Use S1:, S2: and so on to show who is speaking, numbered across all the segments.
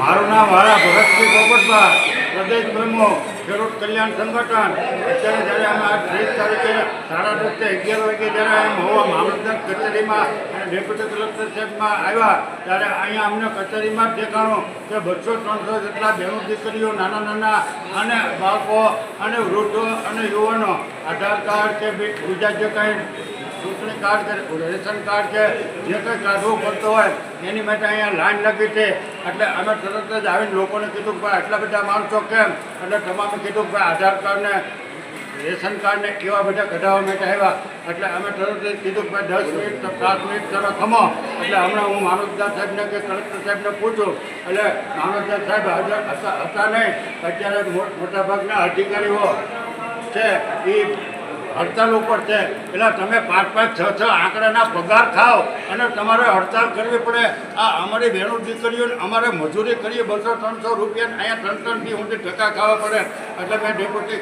S1: મારું નામ વાળા ભરતસિંહ પોપટભા પ્રદેશ પ્રમુખ ખેડૂત કલ્યાણ સંગઠન. અત્યારે જ્યારે અમે આ ત્રીસ તારીખે સાડા દસથી અગિયાર વાગે જ્યારે એમ હોવા મામલતદાર કચેરીમાં અને ડેપ્યુટી કલેક્ટર સાહેબમાં આવ્યા, ત્યારે અહીંયા અમને કચેરીમાં જ દેખાણું કે બસો ત્રણસો જેટલા બહેનો દીકરીઓ, નાના નાના અને બાળકો અને વૃદ્ધો અને યુવાનો, આધાર કાર્ડ કે બીજા જે કાંઈ ચૂંટણી કાર્ડ કે રેશન કાર્ડ કે જે કંઈ કાઢવું પડતું હોય એની માટે અહીંયા લાઈન લગી છે. એટલે અમે તરત જ આવીને લોકોને કીધું કે ભાઈ, આટલા બધા માણસો કેમ? એટલે તમામે કીધું કે ભાઈ, આધાર કાર્ડને રેશન કાર્ડને એવા બધા કઢાવવા માટે આવ્યા. એટલે અમે તરત જ કીધું કે દસ મિનિટ સાત મિનિટ તમે ખમો. એટલે હમણાં હું મામલતદાર સાહેબને કે કલેક્ટર સાહેબને પૂછું. એટલે મામલતદાર સાહેબ હાજર હતા નહીં. અત્યારે મોટાભાગના અધિકારીઓ છે. એ હડતાલ ઉપર છે. એટલે તમે પાંચ પાંચ છ છ આંકડાના પગાર ખાઓ અને તમારે હડતાલ કરવી પડે. આ અમારી બહેનો દીકરીઓ અમારે મજૂરી કરીએ બસો ત્રણસો રૂપિયા અહીંયા ત્રણ ત્રણથી ઊંધી ટકા ખાવા પડે. એટલે મેં ડેપ્યુટી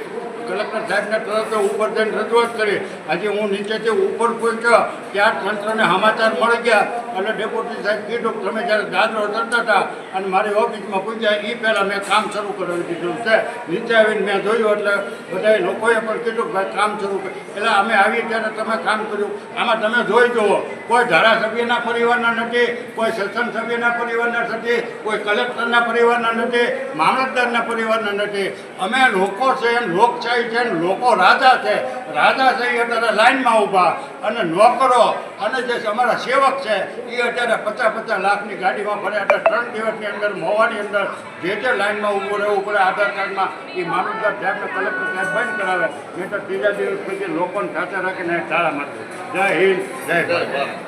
S1: કલેક્ટર સાહેબને તરત ઉપર જઈને રજૂઆત કરી. હજી હું નીચેથી ઉપર પહોંચ્યો ત્યાં તંત્રને સમાચાર મળી ગયા અને ડેપ્યુટી સાહેબ કીધું તમે જ્યારે દાદરો ચડતા હતા અને મારી ઓફિસમાં પૂછ્યા એ પહેલાં મેં કામ શરૂ કરાવી દીધું છે. નીચે આવીને મેં જોયું એટલે બધા લોકોએ પણ કીધું ભાઈ કામ શરૂ કર્યું એટલે અમે આવીએ ત્યારે તમે કામ કર્યું. આમાં તમે જોઈ જુઓ, કોઈ ધારાસભ્યના પરિવારના નથી, કોઈ સેશન સભ્યના પરિવારના નથી, કોઈ કલેક્ટરના પરિવારના નથી, મામલતદારના પરિવારના નથી. અમે લોકો છે એમ લોકશાહી છે ને લોકો રાજા છે. રાજા છે એ અત્યારે લાઈનમાં ઊભા. અને નોકરો અને જે અમારા સેવક છે, એ અત્યારે પચાસ પચાસ લાખની ગાડીમાં ફરે. એટલે ત્રણ દિવસની અંદર મોવાની અંદર જે જે લાઈનમાં ઊભું રહેવું પડે આધાર કાર્ડમાં, એ માનવદાર સાહેબને કલેક્ટર સાહેબ બંધ કરાવે. નહીં તો ત્રીજા દિવસ પછી લોકોને સાથે રાખીને તાળા મારશે જય હિન્દ, જય ભારત.